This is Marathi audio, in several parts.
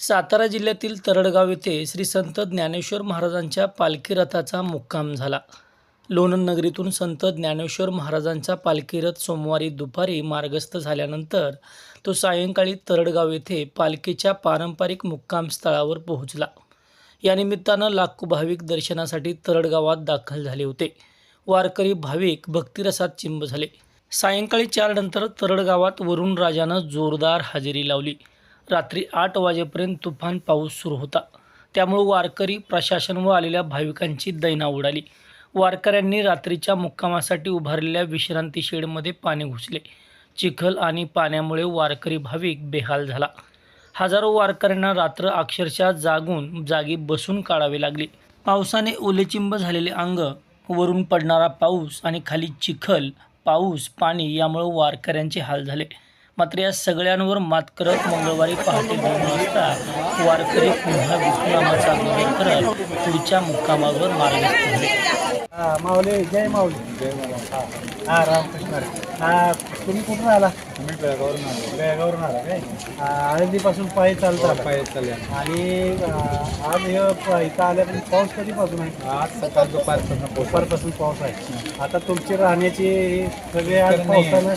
सातारा जिल्ह्यातील तरडगाव येथे श्री संत ज्ञानेश्वर महाराजांच्या पालखी रथाचा मुक्काम झाला. लोणंद नगरीतून संत ज्ञानेश्वर महाराजांचा पालखी रथ सोमवारी दुपारी मार्गस्थ झाल्यानंतर तो सायंकाळी तरडगाव येथे पालखीच्या पारंपरिक मुक्काम स्थळावर पोहोचला. या निमित्तानं लाखो भाविक दर्शनासाठी तरडगावात दाखल झाले होते. वारकरी भाविक भक्तिरसात चिंब झाले. सायंकाळी चार नंतर तरडगावात वरुण राजानं जोरदार हजेरी लावली. रात्री आठ वाजेपर्यंत तुफान पाऊस सुरू होता. त्यामुळे वारकरी प्रशासन व आलेल्या भाविकांची दैना उडाली. वारकऱ्यांनी रात्रीच्या मुक्कामासाठी उभारलेल्या विश्रांती शेडमध्ये पाणी घुसले. चिखल आणि पाण्यामुळे वारकरी भाविक बेहाल झाला. हजारो वारकऱ्यांना रात्र अक्षरशः जागून जागी बसून काढावे लागले. पावसाने ओलेचिंब झालेले अंग वरून पडणारा पाऊस आणि खाली चिखल पाऊस पाणी यामुळे वारकऱ्यांचे हाल झाले. मात्र या सगळ्यांवर मात करत मंगळवारी पहाटे दोन वाजता वारकरी पुन्हा विश्रामाचा गजर करत पुढच्या मुक्कामावर मार्गस्थ झाले हा माऊली जय माऊली. जय हा हा रामकृष्ण. हा तुम्ही कुठून आला? आम्ही बेळगावरून आलो. बेळगावरून आला काय? हा, आळंदीपासून पायी चालत. आला पायी चालले. आणि आज हे इथं आल्यापासून पाऊस कधीपासून आहे? आज सकाळ दुपारपासून दुपारपासून पाऊस आहे. आता तुमची राहण्याची सगळे आज. पावसानं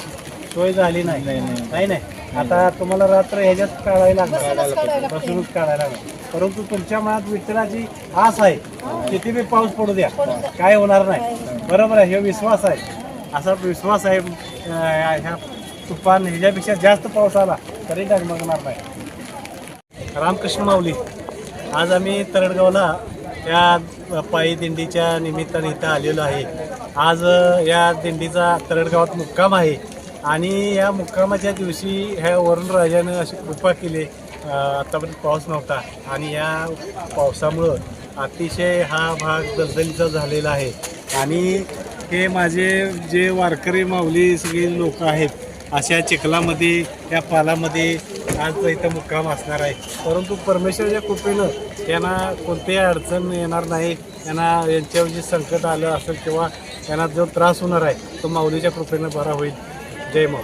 सोय झाली नाही. नाही, नाही. आता तुम्हाला रात्र ह्याच्यात काढायला लागणार. बसूनच काढायला लागणार. परंतु तुमच्या मनात विठ्ठलाची आस आहे. किती बी पाऊस पडू द्या. काय होणार नाही. बरोबर आहे. हे विश्वास आहे. असा विश्वास आहे ह्या तुफान ह्याच्यापेक्षा जास्त पाऊस आला तरी डगमगणार नाही. रामकृष्ण माऊली आज आम्ही तरडगावला या पायी दिंडीच्या निमित्ताने इथं आलेलो आहे. आज या दिंडीचा तरडगावात मुक्काम आहे. आणि या मुक्कामाच्या दिवशी ह्या वरुण राजानं अशी कृपा केली आत्तापर्यंत आतापर्यंत पाऊस नव्हता. आणि या पावसामुळं अतिशय हा भाग दलदलीचा झालेला आहे. आणि हे माझे जे वारकरी माऊली सगळे लोक आहेत अशा चिखलामध्ये या पालामध्ये आज इथं मुक्काम असणार आहे. परंतु परमेश्वरच्या कृपेनं त्यांना कोणतीही अडचण येणार नाही. त्यांना यांच्यावर जे संकट आलं असेल किंवा त्यांना जो त्रास होणार आहे तो माऊलीच्या कृपेनं बरा होईल. tema.